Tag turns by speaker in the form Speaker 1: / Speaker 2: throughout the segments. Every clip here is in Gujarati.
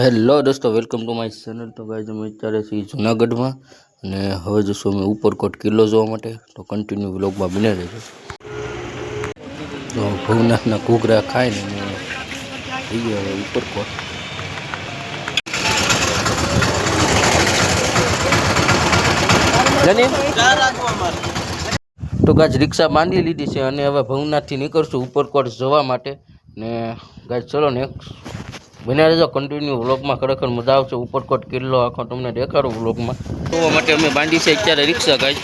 Speaker 1: હેલો દોસ્તો, વેલકમ ટુ માય ચેનલ. તો ગાઈઝ અમે અત્યારે છીએ જુનાગઢમાં અને હવે જશું અમે ઉપરકોટ કિલ્લો જોવા માટે. તો કન્ટિન્યુ વ્લોગમાં બને રહેજો. તો ભવનાથના ઘૂઘરા ખાઈને અમે ગયા હવે ઉપરકોટ. તો ગાજ રિક્ષા બાંધી લીધી છે અને હવે ભવનાથથી નીકળશું ઉપરકોટ જવા માટે. ને ગાજ ચલો ને બન્યા રહેજો કન્ટિન્યુ વ્લોગમાં ખરેખર મજા આવશે. ઉપરકોટ કિલ્લો આખો તમને દેખાડું વ્લોગમાં. જોવા માટે અમે બાંધી છે અત્યારે રિક્ષા ગાજ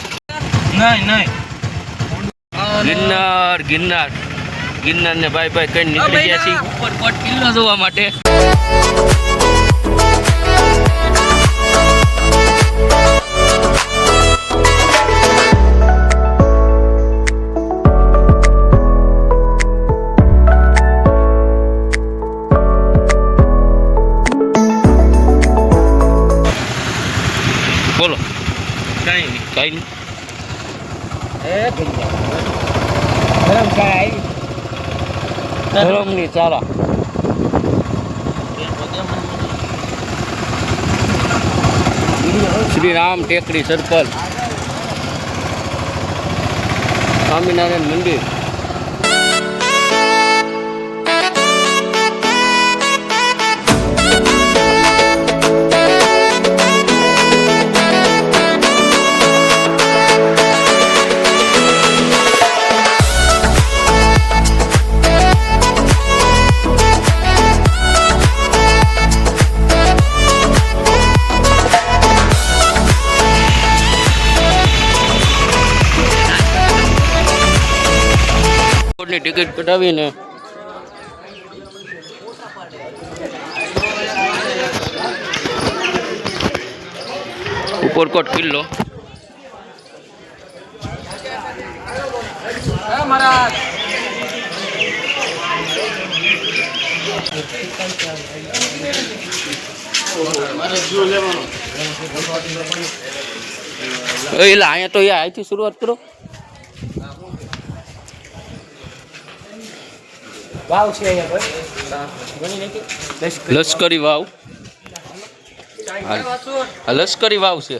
Speaker 2: નહીં નહીં.
Speaker 1: ગિરનાર ગિરનાર. ગિરનાર ને ભાઈ ભાઈ કઈ નીકળી ગયા છીએ. ઉપરકોટ કિલ્લો જોવા માટે.
Speaker 2: આવી
Speaker 1: ધરમની ચાલા. શ્રી રામ ટેકડી સર્કલ સ્વામિનારાયણ મંદિર. ની ટિકિટ કઢાવીને ઉપરકોટ કિલ્લો એટલે અહીંયા તો યાર અહીંથી શરૂઆત કરો
Speaker 2: વાવ છે અહીંયા
Speaker 1: લશ્કરી વાવ. લશ્કરી વાવ છે.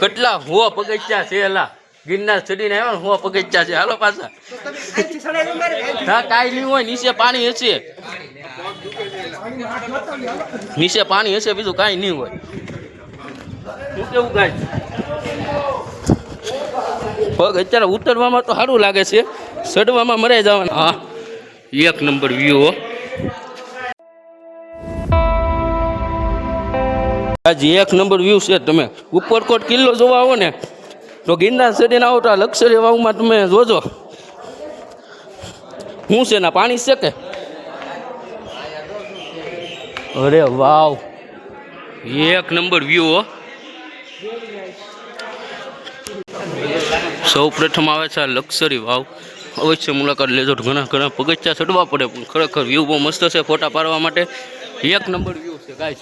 Speaker 1: કેટલા હુવા પગથિયા છે એલા. ગિરનાર ચડીને આવ્યા ને હુવા પગથિયા છે. હાલો પાછા. હા કાંઈ નહીં હોય. નીચે પાણી હશે. નીચે પાણી હશે બીજું કાંઈ નહીં હોય. શું કેવું કાંઈ? પગ અત્યારે ઉતરવામાં તો સારું લાગે છે. ચડવામાં મરાઈ જવાનું. હા, એક નંબર વ્યૂ આજે એક નંબર વ્યૂ છે તમે. ઉપરકોટ કિલ્લો જોવા આવો ને, તો ગિરનાર ચડીને આવો તો આ લક્ઝરી વાવમાં તમે જોજો. શું છે ના, પાણી છે કે? અરે વાવ. એક નંબર વ્યૂ હો. સૌ પ્રથમ આવે છે આ લક્ઝરી વાવ. અવશ્ય મુલાકાત લેજો. ઘણા ઘણા પગથિયા ચડવા પડે, પણ ખરેખર વ્યૂ બહુ મસ્ત છે ફોટા પાડવા માટે. એક નંબર વ્યૂ છે ગાઈસ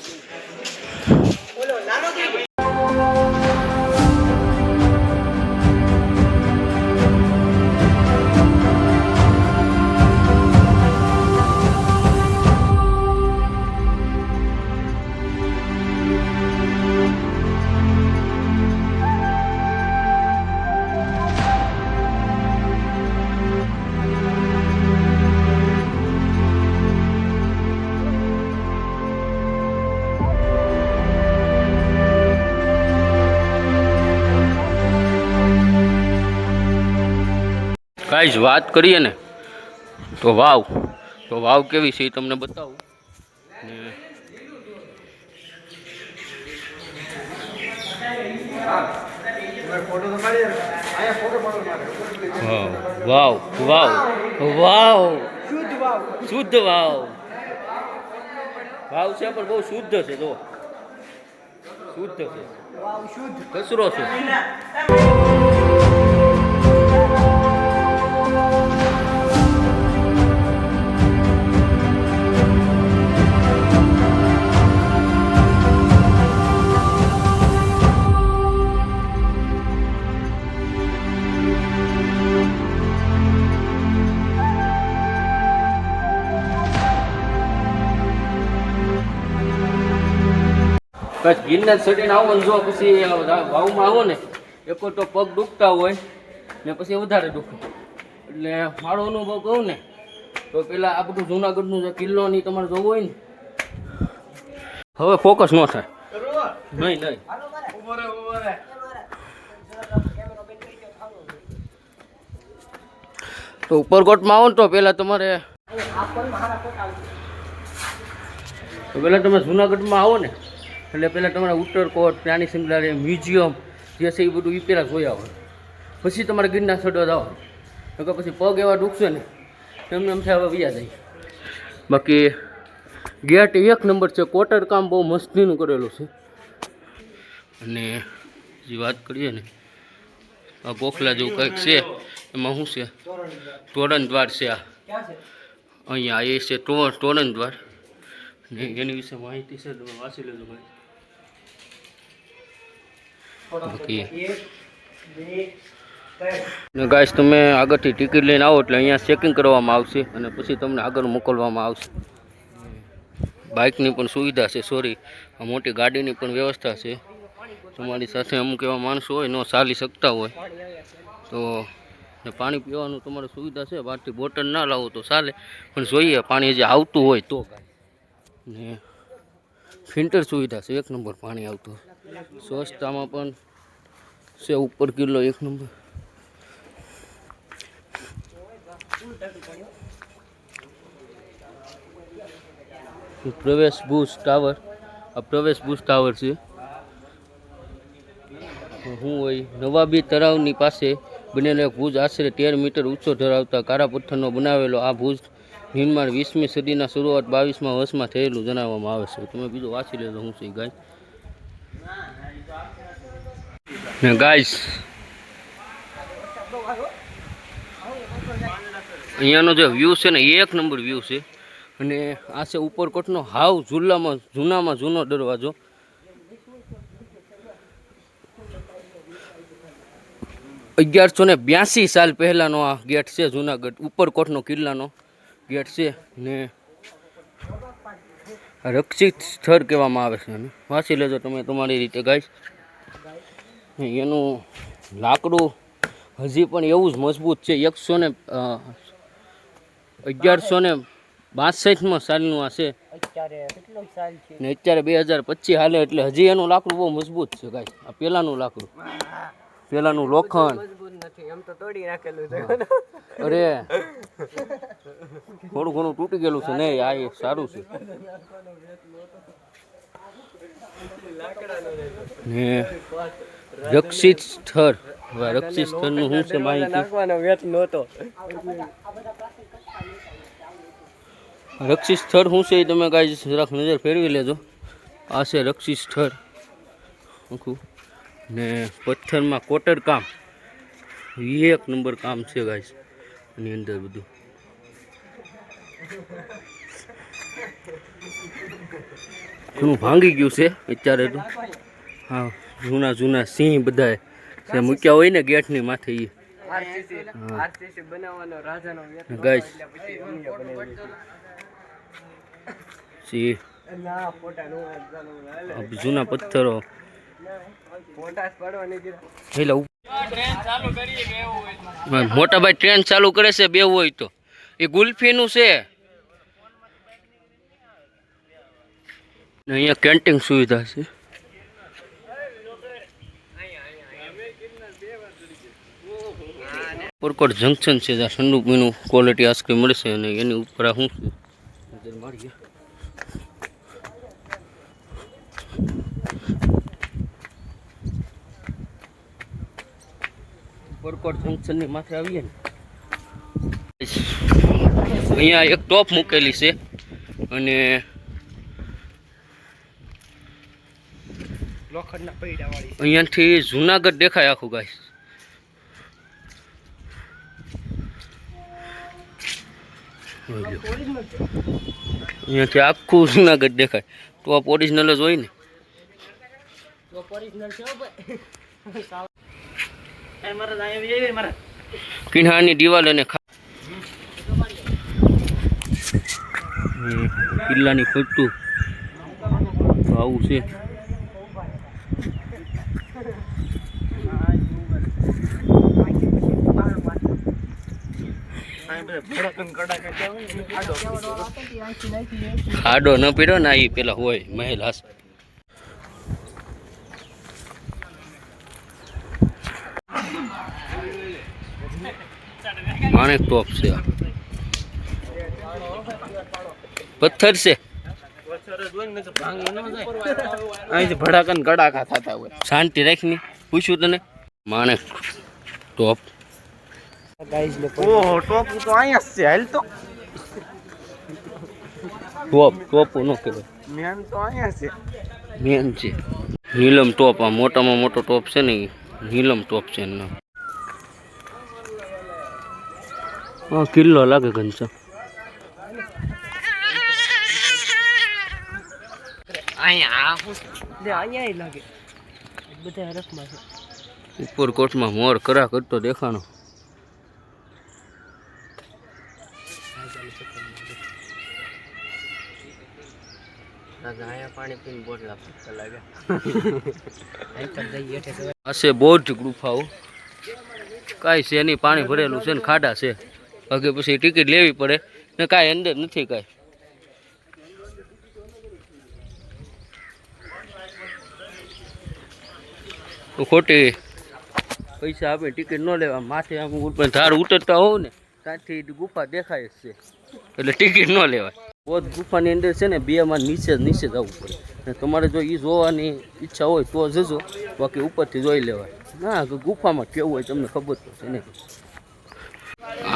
Speaker 1: ગાઈસ વાત કરીએ ને તો વાવ તો વાવ કેવી છે એ તમને બતાવું. ને હા, વાવ વાવ વાવ શુદ્ધ વાવ. વાવ છે પણ બહુ શુદ્ધ છે જો. શુદ્ધ છે. કચરો છે. કચ્છ ગિરનાર ચડીને આવો ને જો, પછી ભાવમાં આવો ને, એક તો પગ દુખતા હોય ને પછી વધારે દુખે. એટલે મારો અનુભવ કહું ને, તો પેલા આ બધું જુનાગઢનું જે કિલ્લોની તમારે જોવું હોય ને. હવે ફોકસ ન થાય. નહીં નહીં. તો ઉપરકોટમાં આવો ને તો પહેલાં તમારે તો પહેલાં તમે જુનાગઢમાં આવો ને. એટલે પહેલાં તમારે ઉત્તરકોટ પ્રાણી સંગ્રહાલય મ્યુઝિયમ, જે છે એ બધું એ પહેલાં જોયા હોય. પછી તમારે ગિરનાર ચડવા જાઓ. નકર પછી પગ એવા દુખશે ને એમને એમ થાય હવે વ્યા જાય. બાકી ગેટ એક નંબર છે, કોટર કામ બહુ મસ્તીનું કરેલું છે. અને જે વાત કરીએ ને, આ ગોખલા જેવું કંઈક છે, એમાં શું છે? તોરણ દ્વાર છે આ. અહીંયા એ છે તો તોરણ દ્વાર ને એની વિશે માહિતી છે, તમે વાંચી લેજો ભાઈ. બાકી ને ગાઈસ તમે આગળથી ટિકિટ લઈને આવો એટલે અહીંયા ચેકિંગ કરવામાં આવશે અને પછી તમને આગળ મોકલવામાં આવશે. બાઇકની પણ સુવિધા છે સોરી આ મોટી ગાડીની પણ વ્યવસ્થા છે. તમારી સાથે અમુક એવા માણસો હોય, ન ચાલી શકતા હોય. તો ને પાણી પીવાનું તમારે સુવિધા છે, બહારથી બોટલ ના લાવો તો ચાલે. પણ જોઈએ, પાણી જે આવતું હોય તો. ને ફિલ્ટર સુવિધા છે, એક નંબર પાણી આવતું સ્વચ્છતામાં પણ છે ઉપર કિલો એક નંબર. પ્રવેશ બુશ ટાવર. આ પ્રવેશ બુશ ટાવર છે. હું હોય નવાબી તળાવની પાસે બનેલો એક ભુજ આશરે તેર મીટર ઊંચો ધરાવતા કારા પથ્થરનો બનાવેલો આ ભુજ નિર્માણ વીસમી સદીના શરૂઆત બાવીસમાં વર્ષમાં થયેલું જણાવવામાં આવે છે. તમે બીજું વાંચી લેજો હું છે ગાય. ને ગાઈસ, અહીંયાનો જે વ્યૂ છે ને, એક નંબર વ્યૂ છે. અને આ છે ઉપરકોટનો હાવ જુલ્લામાં, જૂનામાં જૂનો દરવાજો. અગિયારસો ને બ્યાસી સાલ પહેલાંનો આ ગેટ છે, જુનાગઢ, ઉપરકોટનો કિલ્લાનો ગેટ છે ને રક્ષિત સ્થળ કહેવામાં આવે છે વાંચી લેજો તમે, તમારી રીતે ગાઈશ એનું લાકડું હજી પણ એવું જ મજબૂત છે. એકસો ને અગિયારસો ને બાસઠમાં સાલનું આ છે. ને અત્યારે બે હજાર પચીસ હાલે એટલે હજી એનું લાકડું બહુ મજબૂત છે કાંઈ આ પહેલાંનું લાકડું. પહેલાંનું લોખંડ. અરે થોડું ઘણું તૂટી ગયેલું છે નહીં આ એ સારું છે. ને રક્ષિત સ્થળ. રક્ષિત સ્થળનું શું છે માહિતી?
Speaker 2: નાખવાનો વેત નહોતો.
Speaker 1: રક્ષિત સ્થળ શું છે એ તમે કાંઈ જરાક નજર ફેરવી લેજો. આ છે રક્ષિત સ્થળ. આખું. ને પથ્થરમાં કોટર કામ. એક નંબર કામ છે ગાઈસ. એની અંદર બધું. ઘણું ભાંગી ગયું છે અત્યારે તો. હા. જૂના જૂના સિંહ બધા મૂક્યા હોય ને ગેટની માથે એ જૂના પથ્થરો. મોટા ભાઈ ટ્રેન ચાલુ કરે છે બે હોય તો. એ ગુલ્ફીનું છે. અહીંયા કેન્ટીન સુવિધા છે. ઉપરકોટ જંકશન છે જ્યાં ઠંડુ ક્વોલિટી આઈસ્ક્રીમ મળશે અને એની ઉપર આ શું મારીએ. ઉપરકોટ જંકશનની માથે આવીએ ને. અહીંયા એક ટોપ મૂકેલી છે અને અહીંયાથી જુનાગઢ દેખાય આખું ગાય અહીંયાથી આખું જુનાગઢ દેખાય. તો ટોપ ઓરિજિનલ જ હોય ને. કિનારાની દિવાલ અને કિલ્લાની ખોટું આવું છે. ખાડો ન પીડો ને એ પેલા હોય, મહેલ હશે માણેક ટોપ છે. પથ્થર છે.
Speaker 2: અહીંથી ભડાકન કડાકા થતા હોય.
Speaker 1: શાંતિ રાખની. પૂછ્યું તને? માણેક ટોપ.
Speaker 2: ઓહો ટોપ તો અહીંયા છે હાલ તો.
Speaker 1: ટોપ ટોપ નો કહેવાય.
Speaker 2: મેન તો અહીંયા છે.
Speaker 1: મેન છે. નીલમ ટોપ આ મોટામાં મોટો ટોપ છે ને નીલમ ટોપ છે એનું હા કિલ્લો લાગે ઘનશ્યામ ઉપર કોટમાં મોર કરા કરતો દેખાણો. હશે બૌદ્ધ ગુફાઓ કાંઈ છે નહીં, પાણી ભરેલું છે ને ખાડા છે. બાકી પછી ટિકિટ લેવી પડે ને કાંઈ અંદર નથી કાંઈ. ખોટી પૈસા આપે, ટિકિટ ન લેવા, માથે આમ ધાર ઉતરતા હોવ ને, ત્યાંથી ગુફા દેખાય છે. એટલે ટિકિટ ન લેવાય. બૌદ્ધ ગુફાની અંદર છે ને બે માં નીચે જ નીચે જવું પડે. ને તમારે જો એ જોવાની ઈચ્છા હોય તો જજો, બાકી ઉપરથી જોઈ લેવાય. ના ગુફામાં કેવું હોય તમને ખબર પડશે ને.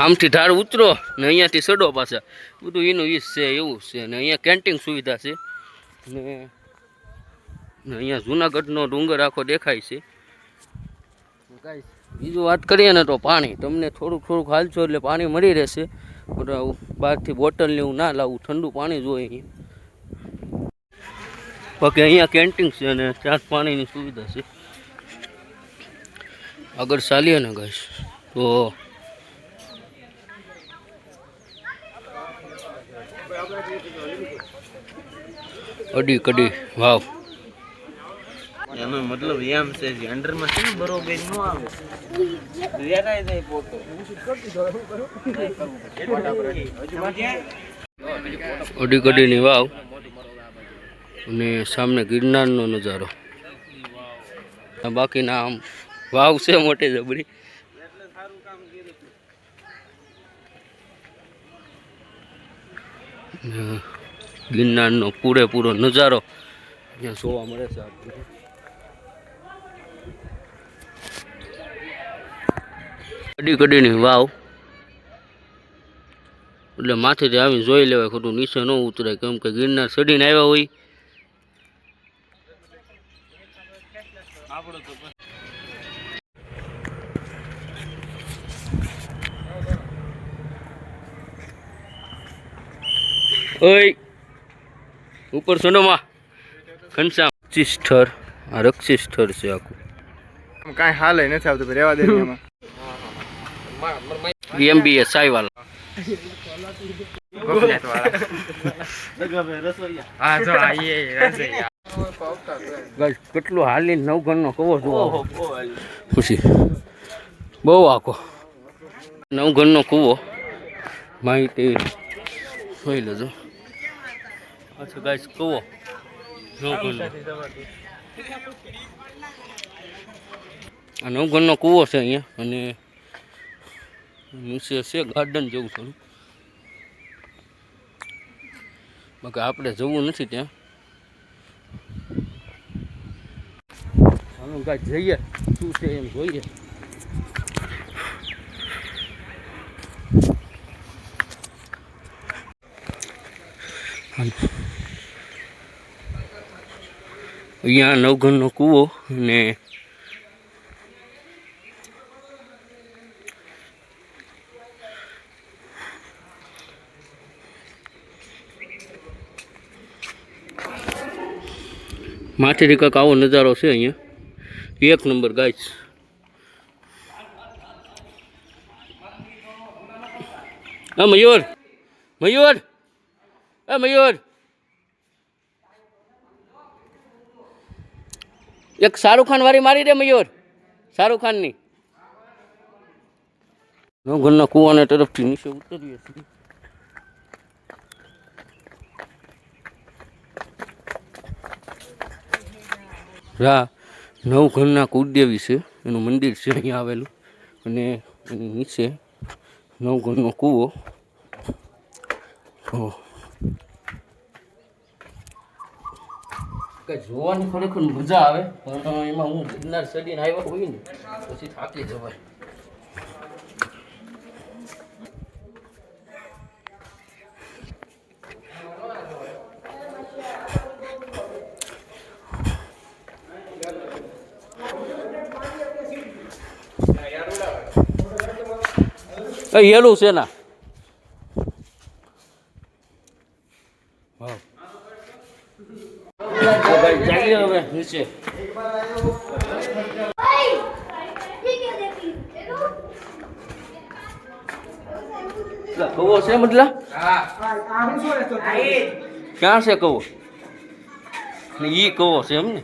Speaker 1: આમથી ધાર ઉતરો ને અહીંયાથી સડો પાછા. બધું એનું ઈ છે, એવું છે. ને અહીંયા કેન્ટીન સુવિધા છે. ને અહીંયા જુનાગઢનો ડુંગર આખો દેખાય છે. બીજું વાત કરીએ ને તો પાણી. તમને થોડુંક થોડુંક હાલશો એટલે પાણી મળી રહેશે. બહારથી બોટલને એવું ના લાવવું ઠંડુ પાણી જોઈએ અહીંયા. બાકી અહીંયા કેન્ટીન છે અને ત્યાં પાણીની સુવિધા છે. આગળ ચાલીએ ને ગાઈશ તો અડી કડી, વાવ.
Speaker 2: એનો મતલબ એમ છે કે અંડરમાં છે ને બરોબર ન આવે. વેરાય જાય પોતો
Speaker 1: અડી કડીની વાવ અને સામે ગિરનારનો નજારો. બાકીના આમ વાવ છે મોટી જબરી. ગિરનારનો પૂરેપૂરો નજારો અહીંયા જોવા મળે છે. આપણને કડી કડીની વાવ. એટલે માથેથી આવી જોઈ લેવાય ખોટું, નીચે ન ઉતરાય. કેમ કે ગિરનાર ચડીને આવ્યા હોય. ઓય, ઉપર સોનોમાં ઘનશ્યામ. સ્થળ આ રક્ષી સ્થળ છે આખું.
Speaker 2: કાંઈ હાલ નથી આવતું રહેવા દે
Speaker 1: એમબીએ સાઈવાલા કેટલું હાલી નવ ઘરનો કવો જોવો ખુશી બહુ આખો. નવ ઘરનો કૂવો. માહિતી જોઈ લેજો. અચ્છા ગાઈસ કૂવો. નવ ઘરનો કૂવો છે અહીંયા અને નીચે છે ગાર્ડન જેવું થોડું બાકી આપણે જવું નથી ત્યાં હાલો ગાય જઈએ શું છે એમ જોઈએ હાલો. અહીંયા નવઘણનો કૂવો અને માથેથી કંઈક આવો નજારો છે અહીંયા એક નંબર ગાય હા મયુર મયુર એ મયુર એક શાહરુખ ખાન વાળી મારી દે મયુર શાહરુખ ખાનની નવઘરના કૂવાના તરફથી નીચે ઉતરીએ છીએ રા નવઘરના કુળદેવી છે. એનું મંદિર છે અહીંયા આવેલું. અને એની નીચે નવઘરનો કૂવો. જોવાની ખરેખર મજા આવે, પણ એમાં હું ગિરનાર ચડીને આવ્યો હોય ને પછી થાકી જવાય. એ યેલું છે ના હા તો હવે નીચે કવો છે મતલા ક્યાં છે કવો? ઈ કવો છે એમ ને?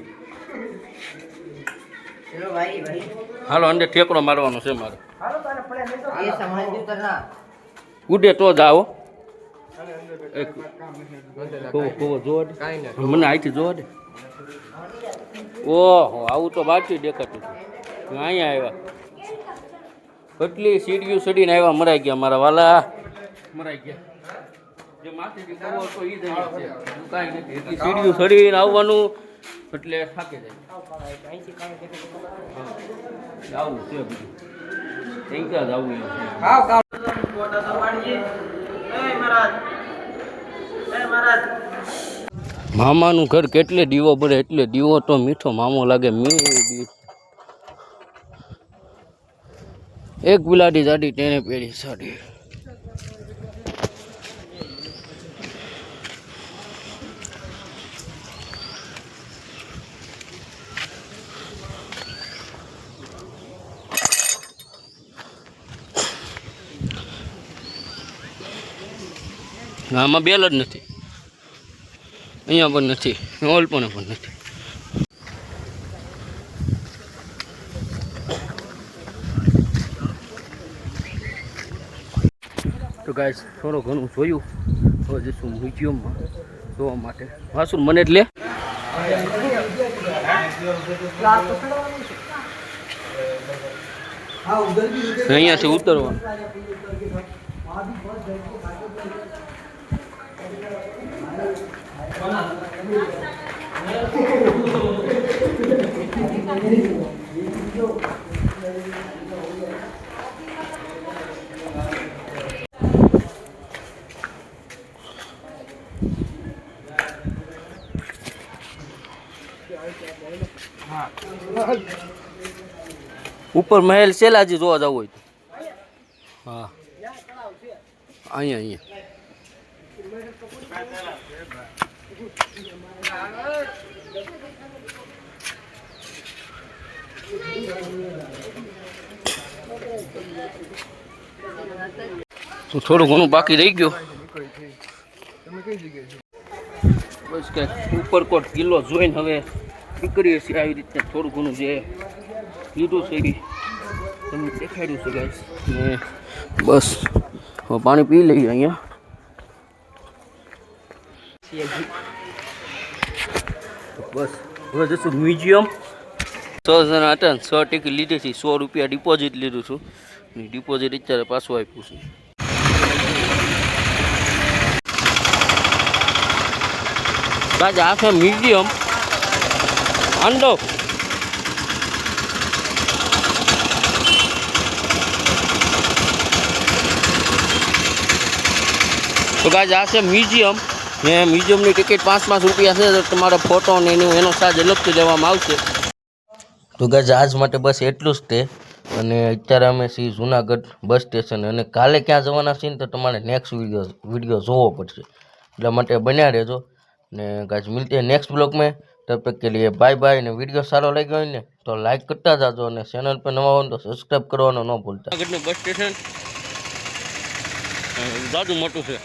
Speaker 1: હાલો અંદર ઠેકડો મારવાનો છે મારે. ઉડે તો જ આવો. એક. કવો કવો જોવા દે. મને આઈથી જોવા દે. ઓહો આવું તો બાકી દેખાતું હતું અહીંયા આવ્યા. કેટલી સીડીઓ સડીને આવ્યા મરાઈ ગયા મારા વાલા. મરાઈ ગયા. જે માથેથી કવો હતો ઈ જ છે. કાંઈ નથી. એટલી સીડીઓ ચડીને આવવાનું. એટલે થાકી જાય. આવું છે બીજું ત્યાં જ આવું એમ મહારાજ મામાનું ઘર કેટલે દીવો ભરે એટલે દીવો તો મીઠો મામો લાગે એક ગુલાડી સાડી તેને પહેરી સાડી. આમાં બેલ જ નથી. અહીંયા પણ નથી ઓલ પણ પણ નથી. તો ગાય થોડું ઘણું જોયું હવે જઈશું મ્યુઝિયમમાં જોવા માટે. વાસુર મને જ લે. અહીંયાથી ઉતરવાનું. ઉપર મહેલ છે લાજી જોવા જવું હોય તો. હા. અહીંયા અહીંયા. તો થોડું ઘણું બાકી રહી ગયું. બસ કે ઉપરકોટ કિલ્લો જોઈને હવે નીકળીએ છીએ આવી રીતે થોડું ઘણું જે લીધું છે એ તમને દેખાડ્યું છે ગાઈસ ને બસ હવે પાણી પી લઈએ અહીંયા. બસ હવે જશું મ્યુઝિયમ. છ જણા હતા છ ટિકિટ લીધી હતી, સો રૂપિયા ડિપોઝિટ લીધું છું. ડિપોઝિટ અત્યારે પાછું આપ્યું છે. બાજ આ છે મ્યુઝિયમ. આંડો તો ગાજ આ છે મ્યુઝિયમ. ને મ્યુઝિયમની ટિકિટ પાંચ પાંચ રૂપિયા છે, તો તમારે ફોટો ને એનું એનો ચાર્જ અલગથી લેવામાં આવશે. તો ગાજ આજ માટે બસ એટલું જ તે. અને અત્યારે અમે છીએ જુનાગઢ બસ સ્ટેશન. અને કાલે ક્યાં જવાના છીએ ને તો તમારે નેક્સ્ટ વીડિયો વીડિયો જોવો પડશે. એટલા માટે બન્યા રહેજો. ને ગાજ मिलते हैं नेक्स्ट ब्लॉग में तब तक के लिए ને વીડિયો સારો લાગ્યો હોય ને, તો લાઈક કરતા જાજો અને ચેનલ પર નવા હોય તો સબસ્ક્રાઈબ કરવાનો ન ભૂલતા. આગળનું બસ સ્ટેશન જાજુ મોટું છે.